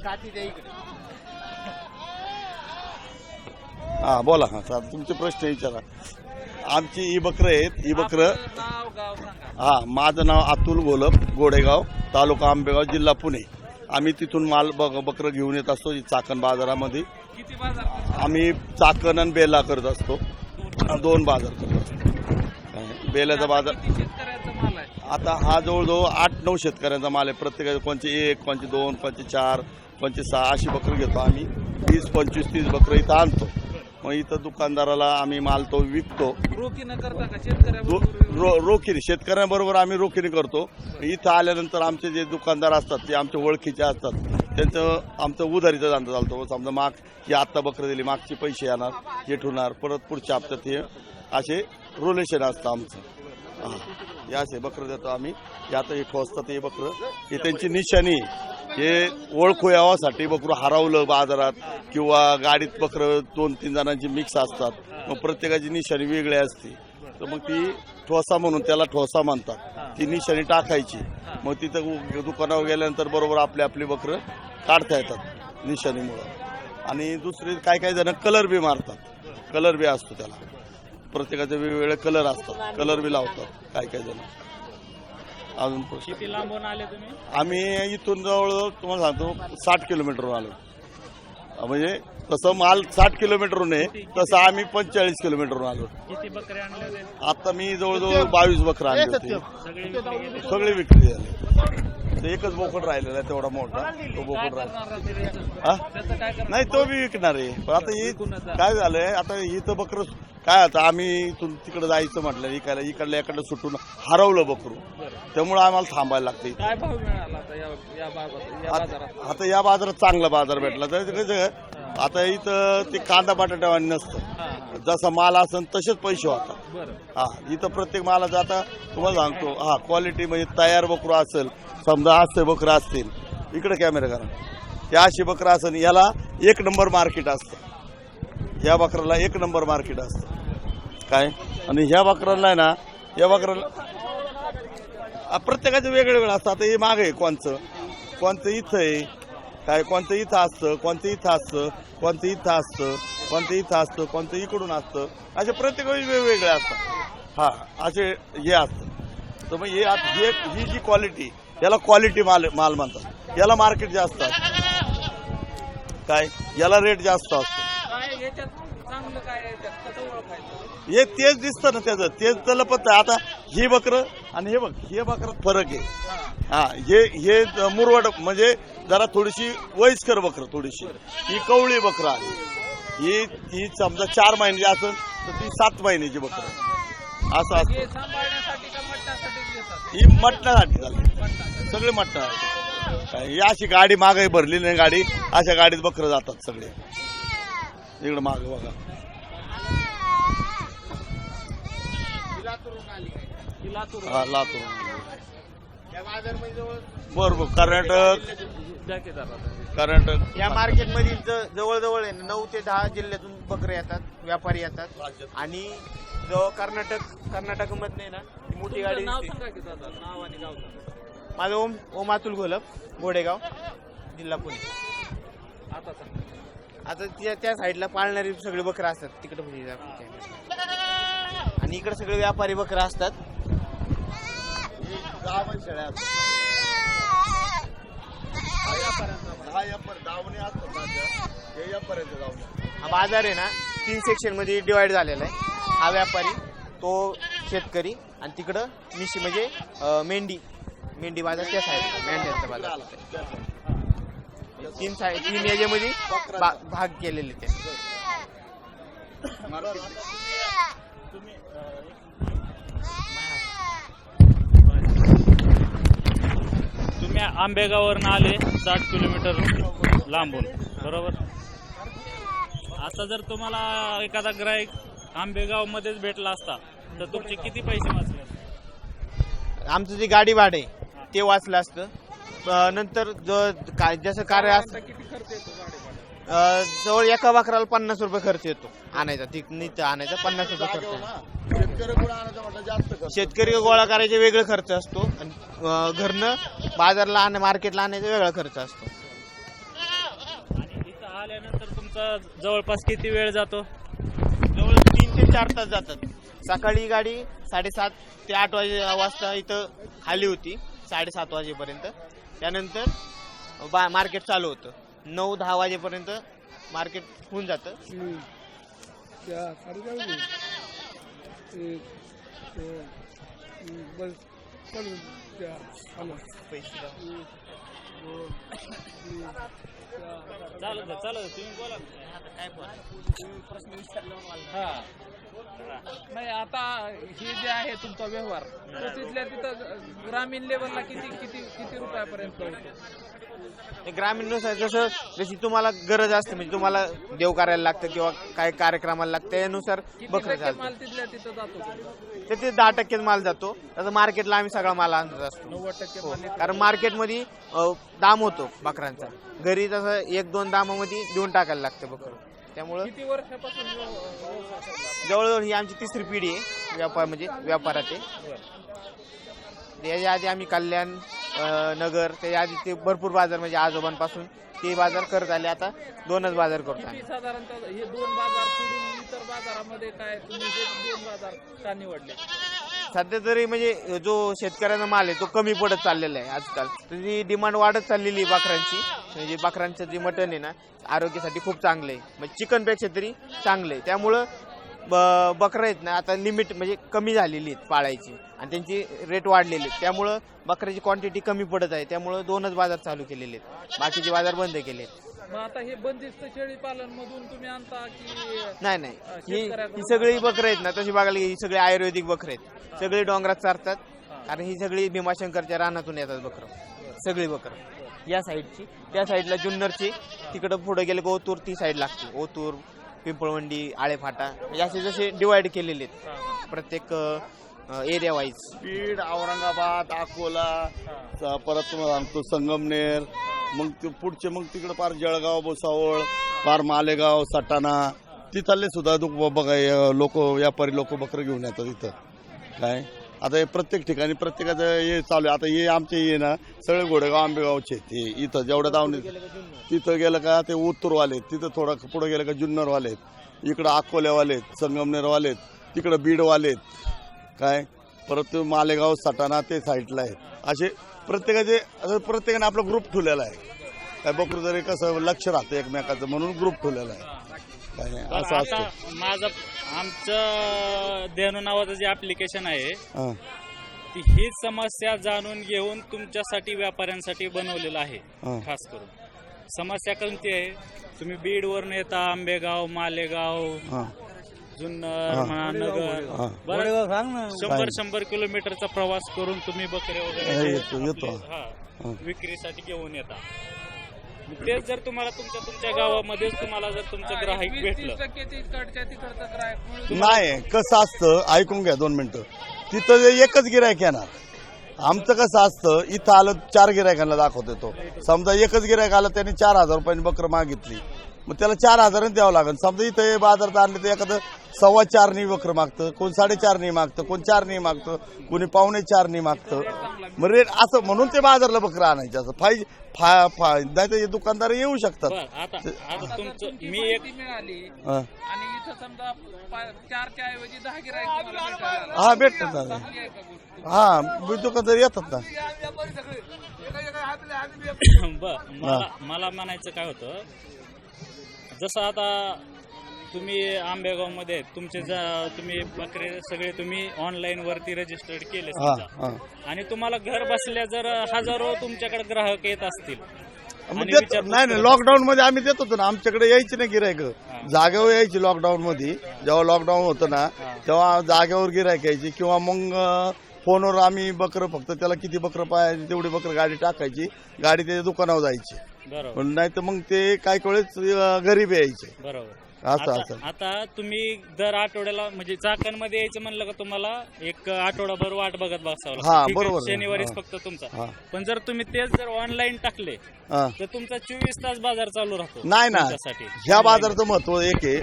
काठी द्या इकडे. हा बोला. हा आता तुमचे प्रश्न विचारा. आमची ही बकरं आहेत ही बकरं. नाव गाव सांगा. हा माझं नाव अतुल गोलप गोडेगाव तालुका आंबेगाव जिल्हा पुणे. आम्ही तिथून माल बक- बकरं घेऊन येत असतो ही चाकण बाजारामध्ये. किती बाजार करता? आम्ही चाकण आणि बेला करत असतो. दोन बाजार करत असतो. काय, बेल्याचा बाजार किती शेतकऱ्याचा माल आहे? आता हा जवळजवळ आठ नऊ शेतकऱ्यांचा माल आहे. प्रत्येकाचे कोणचे एक कोणचे दोन कोणचे चार कोणचे सहा अशी बकरं घेतो आम्ही. वीस पंचवीस तीस बकरं इथं आणतो. मग इथं दुकानदाराला आम्ही माल तो विकतो. रोखीनं करता का? रो, शेतकऱ्याबरोबर रो, रोखीने शेतकऱ्यांबरोबर आम्ही रोखीने करतो. इथं आल्यानंतर आमचे जे दुकानदार असतात ते आमच्या ओळखीचे असतात. त्यांचं आमचं उधारीचा धंदा चालतो. समजा माग ही आत्ता बकरं दिली मागचे पैसे येणार हे ठेवणार परत पुढच्या हप्त्यात हे असे रोलेशन असतं आमचं. हा हे असे बकरं देतो आम्ही. यात हे ठोसतात हे बकरं. हे त्यांची निशाणी हे ओळखू यावासाठी बकरं हरवलं बाजारात किंवा गाडीत बकरं दोन तीन जणांची मिक्स असतात. मग प्रत्येकाची निशाणी वेगळी असते. तर मग ती ठोसा म्हणून त्याला ठोसा म्हणतात. ती निशाणी टाकायची. मग तिथं दुकानावर गेल्यानंतर बरोबर आपली आपली बकरं काढता येतात निशाणीमुळं. आणि दुसरे काय काय जण कलर बी मारतात. कलर बी असतो त्याला. प्रत्येकाचे वेगवेगळे कलर असतात. कलर बी लावतात काय काय जण. अजून प्रश्न? किती लांबून आले तुम्ही? आम्ही इथून जवळ तुम्हाला सांगतो साठ किलोमीटरवर आलो. म्हणजे तसं माल साठ किलोमीटरहून आहे तसं आम्ही पंचेचाळीस किलोमीटरवरून आलो. किती बकरे आणले होते? आता मी जवळजवळ बावीस बकरं आणली होती. सगळे विकले गेले. सगळे विक्री झाले. ते एकच बोकड राहिलेला आहे तेवढा मोठा. तो काय बोकड राहिला. करणार रात्री याचं? हा? त्याचं काय करणार? नाही तो बी विकणार आहे. पण आता ही काय झालंय आता इथं बकरं काय आता आम्ही इथून तिकडे जायचं म्हटलं इकडल्या इकडल्या इकडलं सुटून हरवलं बकरू. त्यामुळे आम्हाला थांबायला लागते काय भाव मिळाला आता या या बाजारात या बाजारात? आता या बाजारात चांगला बाजार भेटला. तर आता इथं ते कांदा बटाट्यावानी नसतं. जसा माल असेल तसेच पैसे होतात. बरं. हा इथं प्रत्येक मालाचं आता तुम्हाला सांगतो हा क्वालिटी म्हणजे तयार बकरू असेल समजा असते बकरं असतील इकडे कॅमेरा करा. या अशी बकरं असेल याला एक नंबर मार्केट असतं. या बकराला एक नंबर मार्केट असतं. काय? आणि ह्या बकराला आहे ना या बकराला प्रत्येकाचं वेगळं वेगळं असतं. आता हे मागं आहे कोणचं? कोणतं इथं आहे? काय? कोणतं इथं असतं? कोणतं इथं असतं? कोणतं इथं असतं? कोणतं इथं असतं? कोणतं इकडून असतं? असे प्रत्येक वेगवेगळे असतात. हा असे हे असतं. तर मग हे हे ही जी क्वालिटी याला क्वालिटी माल माल म्हणतात. याला मार्केट जास्त असतं. काय? याला रेट जास्त असतो. हे तेच दिसतं ना त्याचं. तेच त्याला पत्त आता ही बकरं आणि हे बघ हे बकरात फरक आहे. हा. हे हे मुरवड म्हणजे जरा थोडीशी वयस्कर बकरं थोडीशी. ही कवळी बकरं आहे. ही ही समजा चार महिन्याची असेल तर ती सात महिन्याची बकरं. असं असतं. ही मटणासाठी झाली सगळे मटणासाठी. ही अशी गाडी मागे भरलेली नाही गाडी. अशा गाडीत बकरं जातात सगळे. इकडं माग बघा. ही लातूर. हा बरोबर कर्नाटक. कर्नाटक. या मार्केटमध्ये जवळजवळ आहे ना, नऊ ते दहा जिल्ह्यातून बकरे येतात व्यापारी येतात. आणि जवळ कर्नाटक कर्नाटक मधले ना ती मोठी गाडी नाव दिसते. सांगा की दादा नाव आणि गाव सांगा. माझं ओम ओम अतुल घोलप गोडेगाव जिल्हा पुणे. आता सांगा. आता त्या त्या साईडला पाळणारी सगळे बकरं असतात तिकडे जा. आणि इकडे सगळे व्यापारी बकरं असतात. हा बाजार आहे ना तीन सेक्शनमध्ये डिवाइड झालेला आहे. हा व्यापारी तो शेतकरी आणि तिकडं निशी म्हणजे मेंढी. मेंढी बाजार त्या साईड मेंढ्यांचा बाजार. तीन साईड तीन याच्यामध्ये भाग केलेले ते. तुम्ही आंबेगाववरून आले साठ किलोमीटर लांबून बरोबर? आता जर तुम्हाला एखादा ग्राहक आंबेगाव मध्येच भेटला असता तर तुमचे किती पैसे वाचले? आमचं जे गाडी भाडे ते वाचलं असतं. नंतर ज- काय जसं कार्य असतं किती खर्च येतो गाडी भाडं? अं, जवळ एका बकराला पन्नास रुपये खर्च येतो. आणायचा ती नीट आणायचा पन्नास रुपये खर्च येतो. शेतकरी गुळ आणायचं म्हटलं जास्त खर्च. शेतकरी गोळा करायचे वेगळा खर्च असतो आणि अं, घरनं बाजारला आण मार्केटला आणायचा वेगळा खर्च असतो. आल्यानंतर तुमचा जवळपास किती वेळ जातो? जवळ तीन ते चार तास जातात. सकाळी गाडी साडेसात ते आठ वाजे वाजता इथं खाली होती साडेसात वाजेपर्यंत. त्यानंतर बा मार्केट चालू होतं. नऊ दहा वाजेपर्यंत मार्केट होऊन जातं. चालत चालत. तुम्ही बोला. काय हा. नाही आता हे जे आहे तुमचा व्यवहार तो तिथल्या तिथं ग्रामीण लेवलला किती किती किती रुपयापर्यंत पोहोचतो ते ग्रामीणनुसार जसं जशी तुम्हाला गरज असते म्हणजे तुम्हाला देव करायला लागतं किंवा काय कार्यक्रमाला लागतं त्यानुसार बकरं चालतं. माल तिथल्या तिथं जातो? तर ते दहा टक्केच माल जातो. तसं मार्केटला आम्ही सगळा माल आणत असतो. नव्वद टक्के हो. माल कारण मार्केटमध्ये अ, दाम होतो बकरांचा घरी तसं एक दोन दामामध्ये देऊन टाकायला लागतं बकरं. त्यामुळं किती वर्षापासून व्यव- व्यवसाय करता? जवळजवळ ही आमची तिसरी पिढी आहे. व्यापार म्हणजे व्यापारात आहे. याच्या आधी आम्ही कल्याण नगर त्याच्या आधी ते भरपूर बाजार म्हणजे आजोबांपासून ते बाजार करत आले. आता दोनच बाजार करतो आम्ही. किती साधारणतः हे दोन बाजार सोडून इतर बाजारामध्ये काय तुम्ही हे दोन बाजार का निवडले? सध्या तरी म्हणजे जो शेतकऱ्यांचा माल आहे तो कमी पडत चाललेला आहे आजकाल. त्याची डिमांड वाढत चाललेली आहे बकरांची म्हणजे बकरांचं जे मटण आहे ना आरोग्यासाठी खूप चांगलं आहे. म्हणजे चिकनपेक्षा तरी चांगलं आहे. त्यामुळं ब- बकरं आहेत ना आता लिमिट म्हणजे कमी झालेली आहेत पाळायची. आणि त्यांची रेट वाढलेली आहेत. त्यामुळं बकऱ्याची क्वांटिटी कमी पडत आहे. त्यामुळं दोनच बाजार चालू केलेले आहेत. बाकीचे बाजार बंद केले आहेत मग आता हे बंदिस्त शेळी पालन मधून तुम्ही आणता की नाही नाही. ही ही सगळी बकरं आहेत ना तशी बघायला गेली, ही सगळी आयुर्वेदिक बकरं आहेत. सगळी डोंगरात चारतात. कारण ही सगळी भीमाशंकरच्या रानातून येतात बकरं. सगळी बकरं. या साईडची. त्या साईडला जुन्नरची. तिकडं पुढे गेले की ओतूर ती साईड लागते. ओतूर पिंपळवंडी आळेफाटा म्हणजे असे जसे डिवाइड केलेले आहेत. प्रत्येक एरिया वाईज बीड औरंगाबाद अकोला स- परत तुम्हाला सांगतो संगमनेर मग ते पुढचे मग तिकडे पार जळगाव भुसावळ पार मालेगाव सटाणा तिथले सुद्धा बघा लोक व्यापारी लोक बकरं घेऊन येतात इथं. काय? आता हे प्रत्येक ठिकाणी प्रत्येकाचं हे चालू आहे. आता हे आमचे हे ना सगळे घोडेगाव आंबेगावचे. हे इथं जेवढ्या दावणी तिथं गेलं का ते उत्तरवाले. तिथं थोडं पुढे गेलं का जुन्नरवाले इकडं अकोल्यावाले संगमनेरवाले तिकडं बीडवाले काय? परत ते मालेगाव सटाणा ते साईडला आहेत. असे प्रत्येकाचे असं प्रत्येकाने आपला ग्रुप ठेवलेला आहे. काय बकरू जरी कसं लक्ष राहतं एकमेकाचं म्हणून ग्रुप ठेवलेला आहे. काय असं असतं. माझं आमचं देणू नावाचं जे ऍप्लिकेशन आहे हां. ती ही समस्या जाणून घेऊन तुमच्यासाठी व्यापाऱ्यांसाठी बनवलेलं आहे हां. खास करून. समस्या कोणती आहे? तुम्ही बीडवरून येता आंबेगाव मालेगाव हां. जुन्नर हा. म्हणा नगर. बरं शंभर शंभर किलोमीटरचा प्रवास करून तुम्ही बकरे हे वगैरे येतो येतो. हा, हा. विक्रीसाठी घेऊन येता. तेच जर तुम्हाला तुमच्या तुमच्या गावामध्येच तुम्हाला जर तुमचं ग्राहक भेटलं. नाही कसं असतं? ऐकून घ्या दोन मिनिटं. तिथं एकच गिरायक येणार. आमचं कसं असतं इथं आलं चार गिरायकांना दाखवतो तो. समजा एकच गिरायक आलं त्याने चार हजार रुपयाने बकरं मागितली. मग त्याला चार हजारांनी द्यावं लागेल. समजा इथं हे बाजारात आणले तर एखादं सव्वा चारनी बकरं मागतं कोण साडेचारनी मागतं कोण चारनी मागतं कोणी पावणे चारनी मागतं. मग रेट असं म्हणून ते बाजारला बकरं आणायचे. असं फाय फा फा नाही तर हे दुकानदार येऊ शकतात. बर आता आता तुमचं तुमची मी एक मिळाली. हं. आणि इथं समजा पा- चारच्या ऐवजी दहा गिरायक. हा भेटतात ना. हा मी दुकानदार येतात ना. बर मला मला म्हणायचं काय होतं जसं आता तुम्ही आंबेगावमध्ये तुमचे ज- तुम्ही बकरे सगळे तुम्ही ऑनलाईन वरती रजिस्टर्ड केले हा समजा. हा. आणि तुम्हाला घर बसल्या जर हजारो तुमच्याकडे ग्राहक येत असतील मग आणि देतो- विचारपूस नाही नाही करत. लॉकडाऊन मध्ये आम्ही देत होतो ना आमच्याकडे यायची ना गिरायक जागेवर यायची लॉकडाऊन मध्ये जेव्हा लॉकडाऊन होतं ना तेव्हा जागेवर गिरायक यायची किंवा मग अं, फोनवर आम्ही बकरं फक्त त्याला किती बकरं पाहायची तेवढी बकरं गाडी टाकायची गाडी त्याच्या दुकानावर जायची. बरोबर. पण नाही तर मग ते काही वेळेस गरीब यायचे. बरोबर. असं आता- असं. आता तुम्ही दर आठवड्याला म्हणजे चाकणमध्ये यायचं म्हणलं का तुम्हाला एक आठवडाभर वाट बघत बसावं. हा. शनिवारीच. फक्त तुमचा. पण जर तुम्ही तेच जर ऑनलाईन टाकले. तर तुमचा चोवीस तास बाजार चालू राहतो नाही ना. ह्या बाजाराचं महत्त्व एक आहे.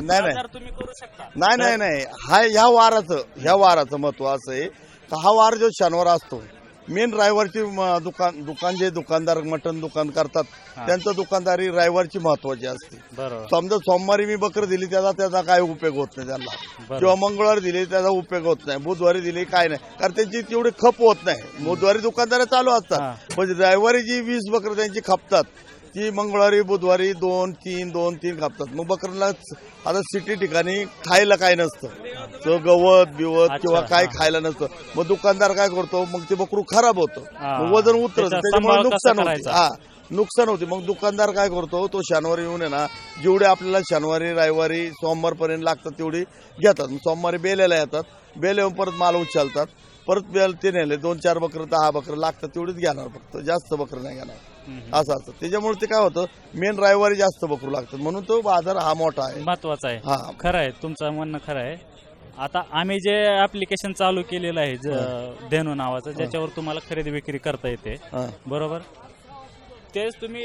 नाही नाही. तुम्ही करू शकता. नाही नाही नाही. हा ह्या वाराचं ह्या वाराचं महत्त्व असं आहे. का हा वार जो शनिवार असतो मेन रायवरची दुकान दुकान जे दुकानदार मटन दुकान करतात त्यांचं दुकानदारी रायवरची महत्वाची असते. समजा सोमवारी मी बकर दिली त्याचा त्याचा काय उपयोग होत नाही त्यांना. किंवा मंगळवारी दिली त्याचा उपयोग होत नाही. बुधवारी दिली काय नाही. कारण त्यांची तेवढी खप होत नाही. बुधवारी दुकानदार चालू. असतात. पण रविवारी जी वीस बकर त्यांची खपतात ती मंगळवारी बुधवारी दोन तीन दोन तीन खपतात मग बकरला आता सिटी ठिकाणी खायला काय नसतं. तो गवत बिवत किंवा काय. खायला नसतं. मग दुकानदार काय करतो मग ते बकरू खराब होतं. मग वजन उतरत. त्याचा त्याच्यामुळे नुकसान होते? हा. नुकसान होते. मग दुकानदार काय करतो तो शनिवारी येऊन आहे ना जेवढे आपल्याला शनिवारी रविवारी सोमवारपर्यंत लागतात तेवढी घेतात. सोमवारी बेल्याला येतात. बेल येऊन परत माल उचलतात. परत बेल ते नेले. दोन चार बकरं दहा बकरं लागतात तेवढीच घेणार फक्त. जास्त बकरं नाही घेणार. असं असतं. त्याच्यामुळे ते काय होतं मेन रविवारी जास्त बकरू लागतात. म्हणून तो बाजार हा मोठा आहे. महत्वाचं आहे. हा. खरं आहे तुमचं म्हणणं खरं आहे. आता आम्ही जे ऍप्लिकेशन चालू केलेलं आहे ज- धेनू नावाचं ज्याच्यावर तुम्हाला खरेदी विक्री करता येते. हा. बरोबर? तेच तुम्ही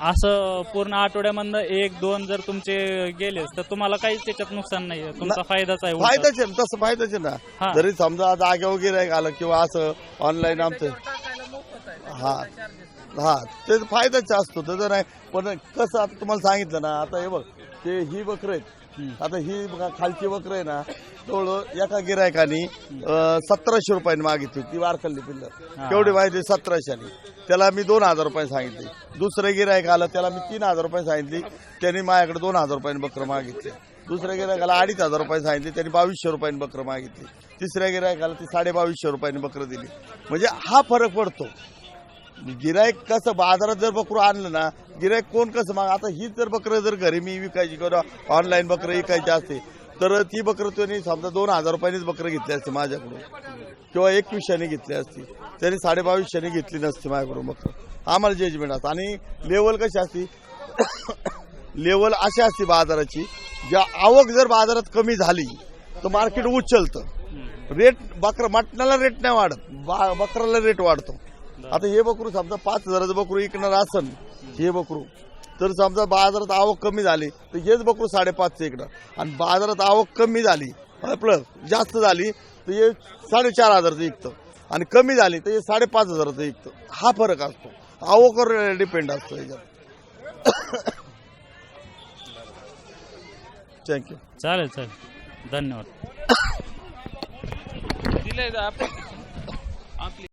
असं पूर्ण आठवड्यामधनं एक दोन जर तुमचे गेलेच तर तुम्हाला काहीच त्याच्यात नुकसान नाही. तुमचा फायदाच आहे उलटा. फायदाच आहे ना, तसं फायदाच आहे ना. हा. जरी समजा जागे वगैरे आलं किंवा असं ऑनलाईन आमचं हा. हा ते फायदाच असतो त्याचं नाही. पण कसं आता तुम्हाला सांगितलं ना आता हे बघ ते ही बकरं आहेत. आता ही बघा खालची बकरं आहे ना जवळ एका गिरायकानी सतराशे रुपयाने मागितली होती वारकल्ली पिल्लर हा. केवढी माहिती सतराशेने. त्याला मी दोन हजार रुपये सांगितले. दुसरं गिरायक आलं त्याला मी तीन हजार रुपये सांगितली. त्यांनी माझ्याकडे दोन हजार रुपयाने बकरं मागितले. दुसऱ्या गिरायकाला अडीच हजार रुपये सांगितले त्यांनी बावीसशे रुपयाने बकरं मागितली. तिसऱ्या गिरायकाला ती साडे बावीसशे रुपयाने बकरं दिली. म्हणजे हा फरक पडतो. गिरायक कसं बाजारात जर बकरू आणलं ना गिरायक कोण कसं मग आता ही जर बकरं जर घरी मी विकायची किंवा ऑनलाईन बकरं विकायची असते तर ती बकरं त्यांनी समजा दोन हजार रुपयानेच बकरं घेतली असते माझ्याकडून. किंवा एकवीसशेने घेतली असती. त्यांनी साडेबावीसशेने घेतली नसती माझ्याकडून बकरं. आम्हाला जजमेंट असतं. आणि लेवल कशी असती? लेवल अशी असते बाजाराची ज्या आवक जर बाजारात कमी झाली तर मार्केट उचलतं. रेट बकर मटणाला रेट नाही वाढत. बा बकराला रेट वाढतो. आता हे बकरू समजा पाच हजाराचं बकरू विकणार असन हे बकरू. तर समजा बाजारात आवक कमी झाली तर हेच बकरू साडेपाचचं इकडं आणि बाजारात आवक कमी झाली आपलं जास्त झाली तर हे साडेचार हजारचं विकतं. आणि कमी झाली तर हे साडेपाच हजाराचं विकतं. हा फरक असतो. आवकवर डिपेंड असतो याच्यात. थँक्यू चालेल चालेल. धन्यवाद. दिले आपली